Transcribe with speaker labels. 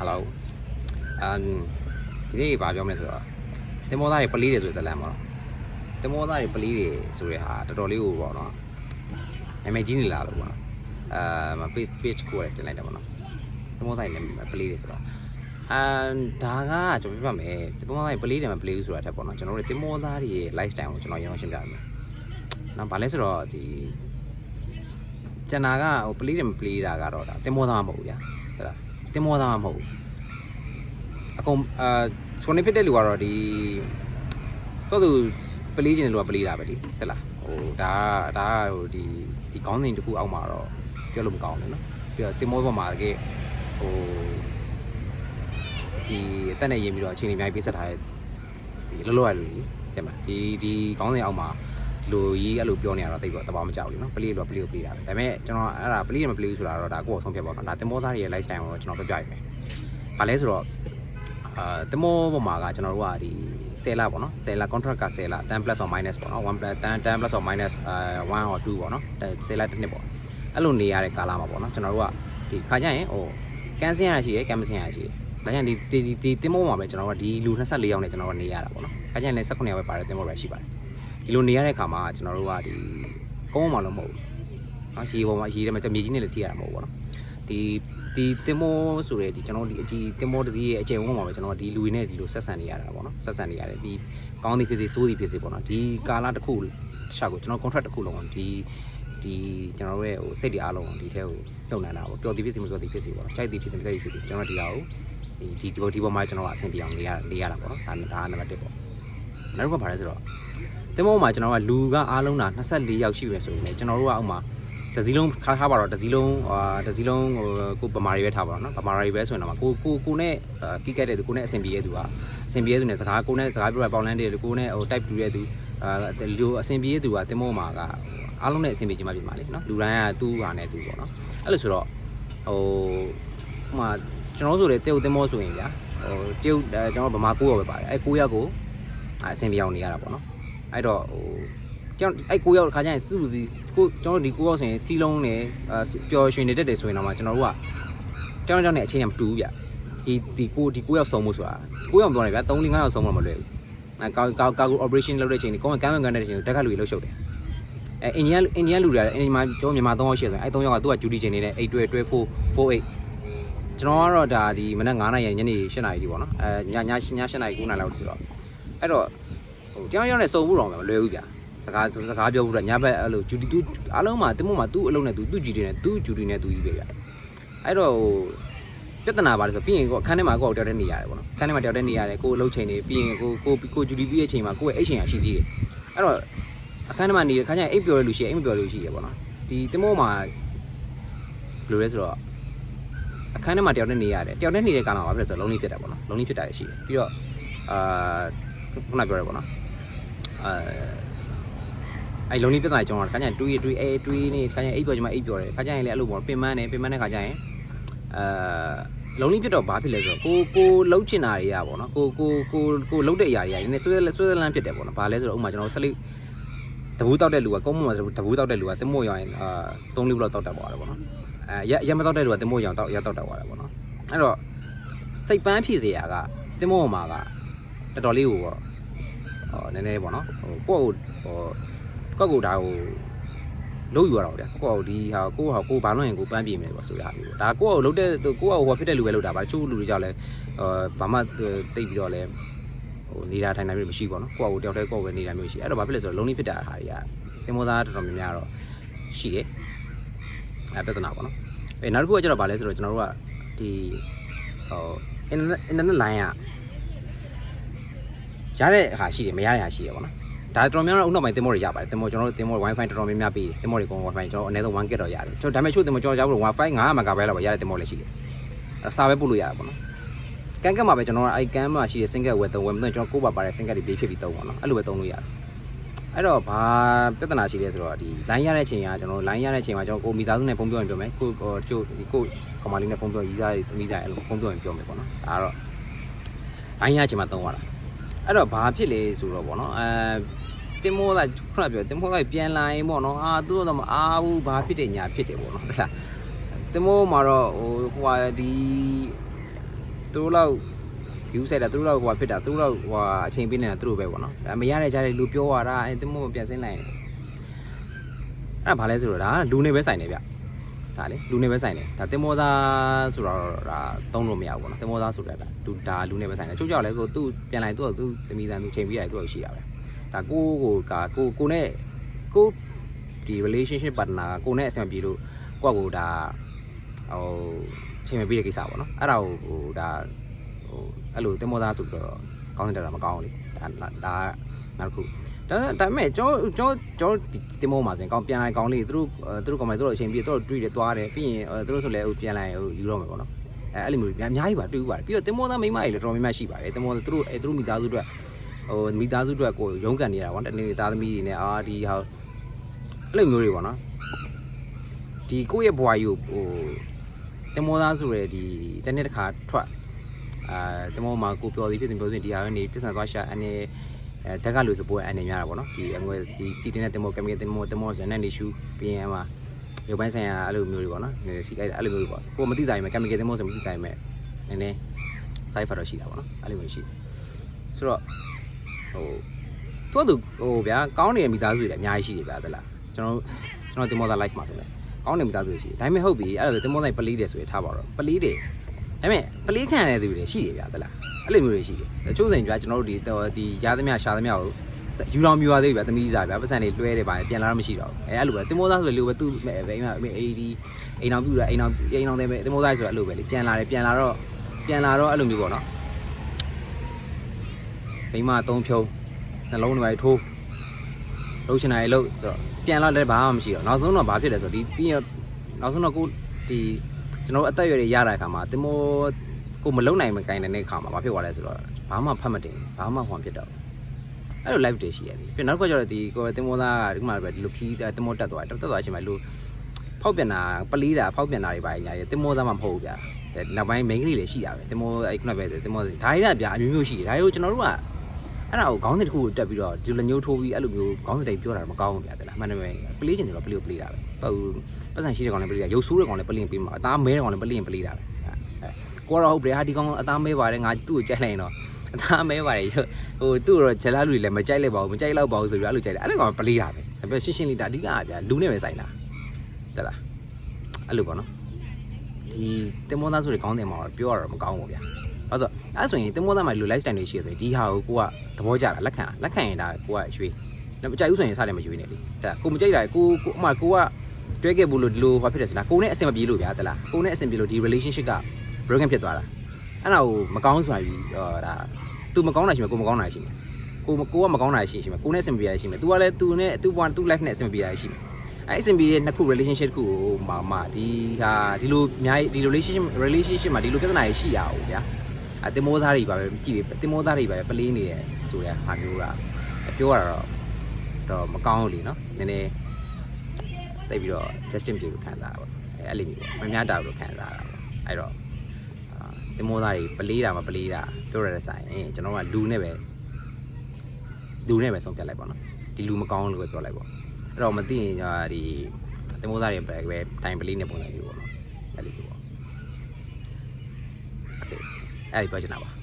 Speaker 1: Hello အမ်ဒီနေ့ဘာပြောမလဲဆိုတော့တင်မောသားတွေပလီးတယ်ဆိုတဲ့ဇလန်ပေါ့နော်တင်မောသားတွေပလီးတယ်ဆိုတဲ့ဟာတော်တော်လေးကိုပေါ့နော်နာမည်ကြီးနေလာလို့ပေါ့နော်အာ page page ကိုလည်းတင်လိုက်တယ်ပေါ့နော်တင်မောသားတွေလည်းပလီးတယ်ဆိုတော့အမ်ဒါကကျွန်တော်ပြပါမယ်တင်မောသားတွေပလီးတယ်မပလီးဘူးဆိုတာထက်ပေါ့နော်ကျွန်တော်တို့တင်မောသားတွေရဲ့ lifestyle ကိုကျွန်တော်ရအောင်ရှင်းပြပါမယ်နော်ဘာလဲဆိုတော့ဒီကျန်တာကဟိုပလီးတယ်မပလီးတာကတော့ဒါတင်မောသားမဟုတ်ဘူးဗျာဟုတ်လား တင်မောသားမဟုတ်ဘူး အကုန်အာဆိုနေဖြစ်တဲ့လူကတော့ဒီတော့သူပလေးခြင်းတဲ့လူကပလေးတာပဲလေဟုတ်လားဟိုဒါကဒါကဟိုဒီဒီကောင်းစဉ်တစ်ခုအောက်မှာတော့ပြောလို့မကောင်းဘူးเนาะပြီးတော့တင်မောပေါ်မှာတကယ်ဟိုဒီအတက်နဲ့ရင်ပြီးတော့အချိန်ကြီးအများကြီးပေးဆက်ထားတဲ့ဒီလောလောရလူကြီးတဲ့မှာဒီဒီကောင်းစဉ်အောက်မှာ ဒီလိုကြီးအဲ့လိုပြောနေရတော့တိတ်တော့တဘာမကြောက်ဘူးเนาะပလေးလိုပလေးကိုပေးတာပဲဒါပေမဲ့ကျွန်တော်အဲ့ဒါပလေးရမပလေးဘူးဆိုတာတော့ဒါကိုယ့်ကိုဆုံးဖြတ်ပါတော့ဒါတင်မောသားတွေရဲ့ lifestyle ကိုကျွန်တော်ပြပြရမယ်။ဘာလဲဆိုတော့ အာတမောပေါ်မှာကကျွန်တော်တို့ကဒီ10လပေါ့နော်10လ contract က10လ10 plus or minus ပေါ့နော်1 plus 10 10 plus or minus အာ1 or 2ပေါ့နော်10လတစ်နှစ်ပေါ့အဲ့လိုနေရတဲ့ကာလမှာပေါ့နော်ကျွန်တော်တို့ကဒီခါကျရင်ဟိုကန်စင်ရရှိရယ်ကန်မစင်ရရှိရယ်ဒါကြောင့်ဒီဒီဒီဒီတင်မောမှာပဲကျွန်တော်တို့ကဒီလူ24ယောက်နဲ့ကျွန်တော်တို့နေရတာပေါ့နော်ခါကျရင်လည်း18ယောက်ပဲပါတယ်တင်မောပဲရှိပါတယ် ဒီလိုနေရတဲ့ခါမှာကျွန်တော်တို့ကဒီကုန်းမှလုံးမဟုတ်ဘူးနော်ရှိပေါ်မှာရှိတယ်မှာမြေကြီးနဲ့လည်းထိရတာမဟုတ်ဘူးပေါ့နော်ဒီဒီတင်မောဆိုတဲ့ဒီကျွန်တော်ဒီဒီတင်မောတစ်စီးရဲ့အကျယ်ဝန်းမှာပဲကျွန်တော်ဒီလူတွေနဲ့ဒီလိုဆက်ဆံနေရတာပေါ့နော်ဆက်ဆံနေရတယ်ဒီကောင်းသည်ဖြစ်စေဆိုးသည်ဖြစ်စေပေါ့နော်ဒီကာလတစ်ခုရှာကိုကျွန်တော် contract တစ်ခုလုံးဒီဒီကျွန်တော်တို့ရဲ့ဟိုစိတ်တွေအားလုံးဒီထဲကိုတုံနေတာပေါ့ပျော်သည်ဖြစ်စေမပျော်သည်ဖြစ်စေပေါ့နော်ကြိုက်သည်ဖြစ်စေမကြိုက်သည်ဖြစ်စေကျွန်တော်ဒီဟာကိုဒီဒီဒီပေါ်မှာကျွန်တော်ကအဆင်ပြေအောင်နေရနေရတာပေါ့နော်ဒါဒါနံပါတ်1ပေါ့နောက်တစ်ခုကဘာလဲဆိုတော့ တင်မောမှာကျွန်တော်ကလူကအားလုံးတာ24ယောက်ရှိပြီဆိုရင်လည်းကျွန်တော်တို့ကအောက်မှာတစ်စီးလုံးခါထားပါတော့တစ်စီးလုံးအာတစ်စီးလုံးဟိုကိုဗမာတွေပဲထားပါတော့နော်ဗမာတွေပဲဆိုရင်တော့ကိုကိုကိုနဲ့ကိကက်တဲ့သူကိုနဲ့အဆင်ပြေတဲ့သူကအဆင်ပြေတဲ့သူနဲ့စကားကိုနဲ့စကားပြောရပေါင်းလန်းတဲ့သူကိုနဲ့ဟို type တူတဲ့သူအာလူအဆင်ပြေတဲ့သူကတင်မောမှာကအားလုံးနဲ့အဆင်ပြေချင်မှဖြစ်မှာလေနော်လူတိုင်းကသူ့ဟာနဲ့သူပေါ့နော်အဲ့လိုဆိုတော့ဟိုဟိုမှာကျွန်တော်ဆိုလေတေုတ်တင်မောဆိုရင်ကြာဟိုတေုတ်ကျွန်တော်ဗမာ9ယောက်ပဲပါတယ်အဲ့9ယောက်ကိုအဆင်ပြေအောင်နေရတာပေါ့နော် အဲ့တော့ဟိုကျွန်တော်အဲ့ကိုရောက်ခါကျရင်စုစီကိုကျွန်တော်ဒီကိုရောက်ဆိုရင်စီလုံးနဲ့အာပျော်ရွှင်နေတတ်တယ်ဆိုရင်တော့မှကျွန်တော်တို့ကတောင်းတောင်းနဲ့အချိန်ကမတူဘူးဗျဒီဒီကိုဒီကိုရောက်ဆုံးမှုဆိုတာကိုရောက်မပြောနေဗျ3 4 5ရောက်ဆုံးမှမလွယ်ဘူးအဲကာကာကာကို operation လုပ်တဲ့အချိန်ဒီကောင်းကမ်းကန်တဲ့အချိန်တက်ကလူတွေလှုပ်ရှုပ်တယ်အဲအိန္ဒိယအိန္ဒိယလူတွေကအိန္ဒိယမှာကျွန်တော်မြန်မာ3ယောက်ရှိတယ်ဆိုရင်အဲ3ယောက်ကသူက duty ချိန်နေတဲ့8 12 12 4 48ကျွန်တော်ကတော့ဒါဒီမနက်9နာရီညနေ10နာရီဒီပေါ့နော်အဲညညည7နာရီ9နာရီလောက်ဆိုတော့အဲ့တော့ ဟိုတောင်းရောက်နဲ့စုံမှုတော့မလွယ်ဘူးဗျစကားစကားပြောဖို့တော့ညဘက်အဲ့လိုဂျူတီတူအားလုံးမှာတင်မမှာသူ့အလုံးနဲ့သူသူ့ဂျူတီနဲ့သူ့ဂျူတီနဲ့သူကြီးပဲဗျအဲ့တော့ဟိုပြဿနာပါလေဆိုပြီးရင်ကိုအခန်းထဲမှာကိုယ့်ကိုတယောက်တည်းနေရတယ်ပေါ့နော်အခန်းထဲမှာတယောက်တည်းနေရတယ်ကိုယ်အလုပ်ချိန်နေပြီးရင်ကိုကိုကိုဂျူတီပြီးရဲ့ချိန်မှာကိုယ့်ရဲ့အိတ်ချိန်ရရှိသေးတယ်အဲ့တော့အခန်းထဲမှာနေတဲ့ခါကျရင်အိတ်ပျော်ရလို့ရှိရင်အိတ်မပျော်လို့ရှိရပေါ့နော်ဒီတင်မမှာဘယ်လိုလဲဆိုတော့အခန်းထဲမှာတယောက်တည်းနေရတယ်တယောက်တည်းနေတဲ့ကာလမှာဘာဖြစ်လဲဆိုတော့လုံးလေးဖြစ်တာပေါ့နော်လုံးလေးဖြစ်တာရရှိတယ်ပြီးတော့အာခုနပြောရပေါ့နော် အာအဲ့လုံးလေးပြဿနာကျွန်တော်ခါကျရင်တွေးတွေးအဲတွေးနေခါကျရင်အိပ်ပျော်ချင်မှအိပ်ပျော်တယ်ခါကျရင်လည်းအဲ့လိုပေါ့ပင်ပန်းတယ်ပင်ပန်းတဲ့ခါကျရင်အာလုံးလေးဖြစ်တော့ဘာဖြစ်လဲဆိုတော့ကိုကိုလှုပ်ချင်တာတွေကပေါ့နော်ကိုကိုကိုကိုလှုပ်တဲ့အရာတွေကနည်းဆွဲဆွဲလန်းဖြစ်တယ်ပေါ့နော်ဘာလဲဆိုတော့ဥမာကျွန်တော်ဆက်လိတဘူးတောက်တဲ့လူကကုန်းမမှာတဘူးတောက်တဲ့လူကတင်မို့ရောင်အာ၃လီဘလောက်တောက်တတ်သွားတယ်ပေါ့နော်အဲရရမတောက်တဲ့လူကတင်မို့ရောင်တောက်ရတောက်တတ်သွားတယ်ပေါ့နော်အဲ့တော့စိတ်ပန်းဖြစ်စေရကတင်မို့မှာကတော်တော်လေးကိုပေါ့ ဟောနည်းနည်းပေါ့နော်ဟိုကိုယ့်ကိုဟိုကောက်ကိုဒါကိုလုံးယူရတော့ဗျာကိုယ့်ကိုဒီဟာကိုယ့်ဟာကိုယ်ဘာလို့ရင်ကိုပန်းပြေမယ်ပေါ့ဆိုရပြီဒါကိုယ့်ကိုလုံးတဲ့ကိုယ့်ကိုဟိုဖြစ်တဲ့လူပဲလုံးတာပါချို့လူတွေကြောင့်လဲအာဘာမှတိတ်ပြီးတော့လဲဟိုနေတာထိုင်တာမျိုးမရှိပေါ့နော်ကိုယ့်ကိုတယောက်တည်းကိုယ့်ကိုပဲနေတာမျိုးရှိအဲ့တော့ဘာဖြစ်လဲဆိုတော့လုံးလေးဖြစ်တာဟာတွေကတင်မောသားတော်တော်များများတော့ရှိတယ်အဲပြဿနာပေါ့နော်အဲနောက်တစ်ခုကကျတော့ဗာလဲဆိုတော့ကျွန်တော်တို့ကဒီဟို internet internet line က ရတဲ့ဟာရှိတယ်မရတဲ့ဟာရှိတယ်ပေါ့နော်ဒါတော်တော်များများဥနောက်ပိုင်းတင်မောတွေရပါတယ်တင်မောကျွန်တော်တို့တင်မော wifi တော်တော်များများပေးတယ်တင်မောတွေကော wifi ကျွန်တော်အနည်းဆုံး 1K တော့ရတယ်ကျွန်တော်ဒါပေမဲ့ချို့တင်မောကျွန်တော်ကြားဖို့ wifi 900 MB လောက်ပဲရတဲ့တင်မောလည်းရှိတယ်အဲစာပဲပို့လို့ရတာပေါ့နော်ကန်းကတ်မှာပဲကျွန်တော်ကအဲကန်းမှာရှိတဲ့ single ဝယ်သုံးဝယ်မသုံးကျွန်တော်ကိုယ်ပါပါတဲ့ single တွေပေးဖြစ်ပြီးသုံးပါတော့အဲ့လိုပဲသုံးလို့ရတယ်အဲ့တော့ဘာပြဿနာရှိလဲဆိုတော့ဒီ line ရတဲ့အချိန်ကကျွန်တော် line ရတဲ့အချိန်မှာကျွန်တော်ကိုမိသားစုနဲ့ဖုန်းပြောရင်ပြောမယ်ကိုချို့ကိုကောင်မလေးနဲ့ဖုန်းပြောရီးစားရီသမီးသားအဲ့လိုဖုန်းပြောရင်ပြောမယ်ပေါ့နော်ဒါကတော့ line ရတဲ့အချိန်မှာသုံးရတာ အဲ့တော့ဘာဖြစ်လဲဆိုတော့ပေါ့နော်အဲတင်မောကခုနပြောတင်မောကပြန်လာရင်ပေါ့နော်အာသူတို့တော့မအားဘူးဘာဖြစ်တယ်ညာဖြစ်တယ်ပေါ့နော်ဟုတ်လားတင်မောမှာတော့ဟိုဟိုဟာဒီသူတို့လောက် view ဆိုင်တာသူတို့လောက်ဟိုဖြစ်တာသူတို့လောက်ဟိုအချိန်ပေးနေတာသူတို့ပဲပေါ့နော်ဒါမရတဲ့ကြားတဲ့လူပြောရတာအဲတင်မို့ပြန်စင်းလိုက်အဲ့ဒါဘာလဲဆိုတော့ဒါလူနေပဲဆိုင်နေဗျ ဒါလေလူနေပဲဆိုင်နေဒါတင်မောသားဆိုတော့ဒါသုံးလို့မရဘူးပေါ့နော်တင်မောသားဆိုတဲ့ဒါလူဒါလူနေပဲဆိုင်နေချုပ်ကြောက်လဲကိုသူပြန်လိုက်သူ့သူတမီတန်သူချိန်ပြီးလိုက်သူ့ရှိတာပဲဒါကိုကိုကကိုကိုနဲ့ကိုဒီ relationship partner ကကိုနဲ့အဆင်ပြေလို့ကိုကကိုဒါဟိုချိန်မပြီးတဲ့ကိစ္စပေါ့နော်အဲ့ဒါကိုဟိုဒါဟိုအဲ့လိုတင်မောသားဆိုပြီးတော့ကောင်းတဲ့တာမကောင်းဘူးလေဒါဒါနောက်တစ်ခု ဒါဒါပေမဲ့ကျွန်တော်ကျွန်တော်ကျွန်တော်တင်မောမှာဆိုရင်ကောင်းပြန်လိုက်ကောင်းလေးသူတို့သူတို့ကောင်မသူတို့အချိန်ပြည့်သူတို့တွေ့တယ်သွားတယ်ပြီးရင်သူတို့ဆိုလဲဟိုပြန်လိုက်ဟိုယူတော့မယ်ပေါ့နော်အဲအဲ့လိုမျိုးအများကြီးပါတွေ့ဘူးပါတယ်ပြီးတော့တင်မောသားမိန်းမကြီးလည်းတော်တော်များများရှိပါတယ်တင်မောသူတို့အဲသူတို့မိသားစုအတွက်ဟိုမိသားစုအတွက်ကိုရုန်းကန်နေတာပေါ့တနေ့သားသမီးတွေနဲ့အာဒီဟာအဲ့လိုမျိုးတွေပေါ့နော်ဒီကိုယ့်ရဲ့ဘွားကြီးကိုဟိုတင်မောသားဆိုရယ်ဒီတနေ့တစ်ခါထွက်အာတင်မောမှာကိုပြောသည်ဖြစ်တယ်ပြောသည်ဒီဟာကနေပြဿနာသွားရှာအနေ အဲတက်ကလို့ဆိုပွဲအနေများတာပေါ့နော်ဒီအငွေဒီစီတင်တဲ့တင်မောကမီတင်မောတင်မောဆိုတဲ့နေရှူပြီးရင်အမှာရုပ်ပိုင်းဆိုင်ရာအဲ့လိုမျိုးတွေပေါ့နော်နေစီအဲ့အဲ့လိုမျိုးတွေပေါ့ကိုမသိတိုင်းမဲ့ကမီတင်မောဆိုမသိတိုင်းမဲ့နည်းနည်း side factor ရှိတာပေါ့နော်အဲ့လိုမျိုးရှိတယ်ဆိုတော့ဟိုသူကသူဟိုဗျာကောင်းနေတဲ့မိသားစုတွေလည်းအများကြီးရှိတယ်ဗျာတလားကျွန်တော်ကျွန်တော်တင်မောသား live မှာဆိုလဲကောင်းတဲ့မိသားစုတွေရှိတယ်ဒါပေမဲ့ဟုတ်ပြီအဲ့ဒါဆိုတင်မောသားပလီးတယ်ဆိုရင်ထားပါတော့ပလီးတယ် ဒါပေမဲ့ပလီးခံရတဲ့သူတွေရှိတယ်ဗျာတလားအဲ့လိုမျိုးတွေရှိတယ်တချို့စိန်ကြကျွန်တော်တို့ဒီဒီရသမျှရှာသမျှကိုယူတော်မြူရသေးပြီဗျာသမီးစားဗျာပတ်စံတွေလွှဲတယ်ပါပြန်လာတော့မရှိတော့ဘူးအဲအဲ့လိုပဲတင်မောသားဆိုလေလို့ပဲသူ့ပဲအိမ်မှာအေးဒီအိမ်အောင်ပြူတာအိမ်အောင်အိမ်အောင်တယ်ပဲတင်မောသားဆိုတော့အဲ့လိုပဲလေပြန်လာတယ်ပြန်လာတော့ပြန်လာတော့အဲ့လိုမျိုးပေါ့နော်မိမသုံးဖြုံးနှလုံးတွေထိုးလှုပ်ရှင်တာရေလှုပ်ဆိုတော့ပြန်လာလည်းဘာမှမရှိတော့နောက်ဆုံးတော့ဘာဖြစ်လဲဆိုတော့ဒီပြီးတော့နောက်ဆုံးတော့ကိုဒီ ကျွန်တော်အသက်အရွယ်တွေရတဲ့အခါမှာတင်မောကိုမလုံနိုင်မကိုင်းတဲ့အခါမှာဘာဖြစ်သွားလဲဆိုတော့ဘာမှဖတ်မတင်ဘာမှဟွန်ဖြစ်တော့အဲ့လို live တွေရှိရတယ်ပြီးနောက်တစ်ခါကျတော့ဒီကိုတင်မောသားကဒီမှာပဲဒီလိုခီးတင်မောတက်သွားတယ်တက်သွားချင်းမှာလို့ဖောက်ပြန်တာပလီးတာဖောက်ပြန်တာတွေပါညာတယ်တင်မောသားမှမဟုတ်ဘူးဗျာနောက်ပိုင်း main ကလေးလည်းရှိတာပဲတင်မောအဲ့ခုနကပဲတင်မောဒါတွေကဗျာအမျိုးမျိုးရှိတယ်ဒါတွေကိုကျွန်တော်တို့က အဲ့ဒါကိုခေါင်းစဉ်တစ်ခုကိုတက်ပြီးတော့ဒီလက်ညှိုးထိုးပြီးအဲ့လိုမျိုးခေါင်းစဉ်တိုင်းပြောတာတော့မကောင်းဘူးဗျာတဲ့လားအမှန်တကယ်ပလေးချင်တယ်တော့ပလေးကိုပလေးတာပဲဟုတ်ပတ်စံရှိတဲ့ကောင်လည်းပလေးတာရုပ်ဆိုးတဲ့ကောင်လည်းပလေးရင်ပေးမှာအသားမဲတဲ့ကောင်လည်းပလေးရင်ပလေးတာပဲကိုကတော့ဟုတ်တယ်ဟာဒီကောင်အသားမဲပါတယ်ငါသူ့ကိုကြိုက်လိုက်ရင်တော့အသားမဲပါတယ်ဟိုသူ့တော့ဂျလာလူတွေလည်းမကြိုက်လိုက်ပါဘူးမကြိုက်တော့ပါဘူးဆိုပြီးအဲ့လိုကြိုက်တယ်အဲ့လိုကောင်ပလေးတာပဲဒါပေမဲ့ရှင်းရှင်းလေးဒါအဓိကကဗျာလူနဲ့ပဲဆိုင်တာတဲ့လားအဲ့လိုပေါ့နော်ဒီတင်မောသားဆိုတဲ့ခေါင်းစဉ်မှာပြောရတော့မကောင်းဘူးဗျာ အဲ့တော့အဲ့ဆိုရင်တင်မောသားမှာဒီလို lifestyle တွေရှိရဆိုရင်ဒီဟာကိုကိုကသဘောကျတာလက်ခံလက်ခံရင်ဒါကိုကရွှေမကြိုက်ဘူးဆိုရင်စတယ်မရွှေနဲ့လေဒါကိုမကြိုက်တာကိုကိုအမှကိုကတွဲခဲ့ဘူးလို့ဒီလိုဘာဖြစ်တယ်ဆိုတာကိုနဲ့အဆင်မပြေလို့ဗျာတလားကိုနဲ့အဆင်ပြေလို့ဒီ relationship က broken ဖြစ်သွားတာအဲ့ဒါကိုမကောင်းဆိုတာပြီးဟောဒါ तू မကောင်းတာရှိမယ်ကိုမကောင်းတာရှိမယ်ကိုကိုကမကောင်းတာရှိရှိမယ်ကိုနဲ့အဆင်ပြေတာရှိမယ် तू ကလည်း तू နဲ့ तू ဘဝ तू life နဲ့အဆင်ပြေတာရှိမယ်အဲ့အဆင်ပြေတဲ့နှစ်ခု relationship တစ်ခုကိုမာမဒီဟာဒီလိုအများကြီးဒီ relationship relationship မှာဒီလိုပြဿနာတွေရှိရအောင်ဗျာ အတင်မောသားတွေပါပဲကြည့်တယ်တင်မောသားတွေပါပဲပလေးနေတယ်ဆိုတဲ့ဟာမျိုးကပြောရတော့တော့မကောင်းဘူးလीเนาะနည်းနည်းတိတ်ပြီးတော့ justin ပြေလို့ခံစားတာပေါ့အဲအဲ့လိုမျိုးပေါ့မများတာလို့ခံစားတာပေါ့အဲ့တော့အာတင်မောသားတွေပလေးတာမပလေးတာပြောရတဲ့ဆိုင်ရင်ကျွန်တော်ကလူနဲ့ပဲလူနဲ့ပဲဆုံးဖြတ်လိုက်ပေါ့နော်ဒီလူမကောင်းလို့ပဲပြောလိုက်ပေါ့အဲ့တော့မသိရင်ညာဒီတင်မောသားတွေပဲပဲတိုင်ပလေးနဲ့ပုံစံမျိုးပေါ့နော်အဲ့လို မျိုးပေါ့အဲ့ဒီပြောချင်တာပါ